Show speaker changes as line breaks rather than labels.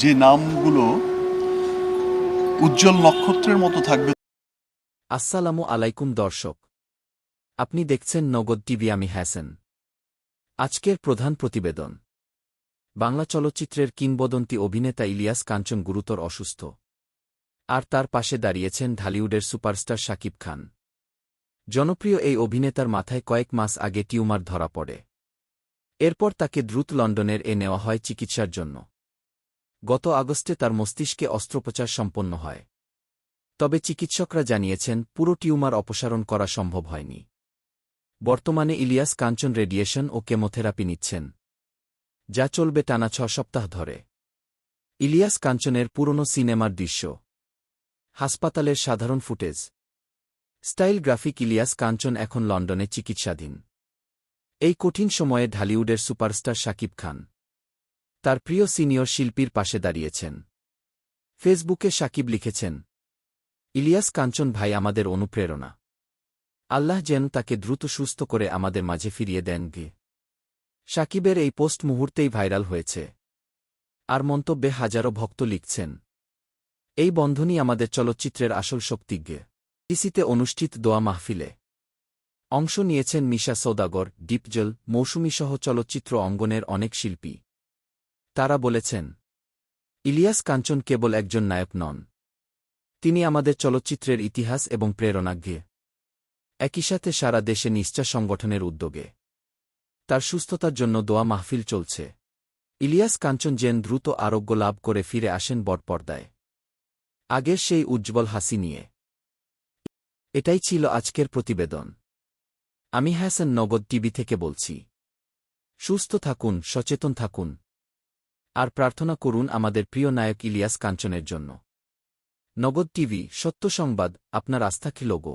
যে নামগুলো উজ্জ্বল নক্ষত্রের মতো থাকবে।
আসসালামু আলাইকুম দর্শক। আপনি দেখছেন নগদ টিভি, আমি হ্যাসেন আজকের প্রধান প্রতিবেদন। বাংলা চলচ্চিত্রের কিংবদন্তি অভিনেতা ইলিয়াস কাঞ্চন গুরুতর অসুস্থ। আর তার পাশে দাঁড়িয়েছেন ঢালিউডের সুপারস্টার শাকিব খান। জনপ্রিয় এই অভিনেতার মাথায় কয়েক মাস আগে টিউমার ধরা পড়ে। এরপর তাকে দ্রুত লন্ডনের এ নেওয়া হয় চিকিৎসার জন্য। গত আগস্টে তার মস্তিষ্কে অস্ত্রোপচার সম্পন্ন হয়। তবে চিকিৎসকরা জানিয়েছেন, পুরো টিউমার অপসারণ করা সম্ভব হয়নি। বর্তমানে ইলিয়াস কাঞ্চন রেডিয়েশন ও কেমোথেরাপি নিচ্ছেন, যা চলবে টানা ছ সপ্তাহ ধরে। ইলিয়াস কাঞ্চনের পুরনো সিনেমার দৃশ্য, হাসপাতালের সাধারণ footage. Style graphic Ilias Kanchan এখন লন্ডনে চিকিৎসাধীন। এই কঠিন সময়ে ঢালিউডের সুপারস্টার শাকিব খান তার প্রিয় সিনিয়র শিল্পীর পাশে দাঁড়িয়েছেন। ফেসবুকে সাকিব লিখেছেন, ইলিয়াস কাঞ্চন ভাই আমাদের অনুপ্রেরণা। আল্লাহ যেন তাকে দ্রুত সুস্থ করে আমাদের মাঝে ফিরিয়ে দেন গে। সাকিবের এই পোস্ট মুহূর্তেই ভাইরাল হয়েছে। আর মন্তব্যে হাজারো ভক্ত লিখছেন, এই বন্ধনই আমাদের চলচ্চিত্রের আসল শক্তিজ্ঞে ইসিতে অনুষ্ঠিত দোয়া মাহফিলে অংশ নিয়েছেন মিশা সৌদাগর ডিপজল মৌসুমীসহ চলচ্চিত্র অঙ্গনের অনেক শিল্পী। তারা বলেছেন, ইলিয়াস কাঞ্চন কেবল একজন নায়ক নন। তিনি আমাদের চলচ্চিত্রের ইতিহাস এবং প্রেরণাজ্ঞে। একই সাথে সারা দেশে নিশ্চা সংগঠনের উদ্যোগে। তার সুস্থতার জন্য দোয়া মাহফিল চলছে। ইলিয়াস কাঞ্চন জেন দ্রুত আরোগ্য লাভ করে ফিরে আসেন বটপর্দায়। আগের সেই উজ্জ্বল হাসি নিয়ে। এটাই ছিল আজকের প্রতিবেদন। আমি হ্যাসেন নগদ টিভি থেকে বলছি। সুস্থ থাকুন, সচেতন থাকুন। আর প্রার্থনা করুন আমাদের প্রিয় নায়ক ইলিয়াস কাঞ্চনের জন্য। নগদ টিভি, সত্য সংবাদ, আপনার আস্থা কি লোগো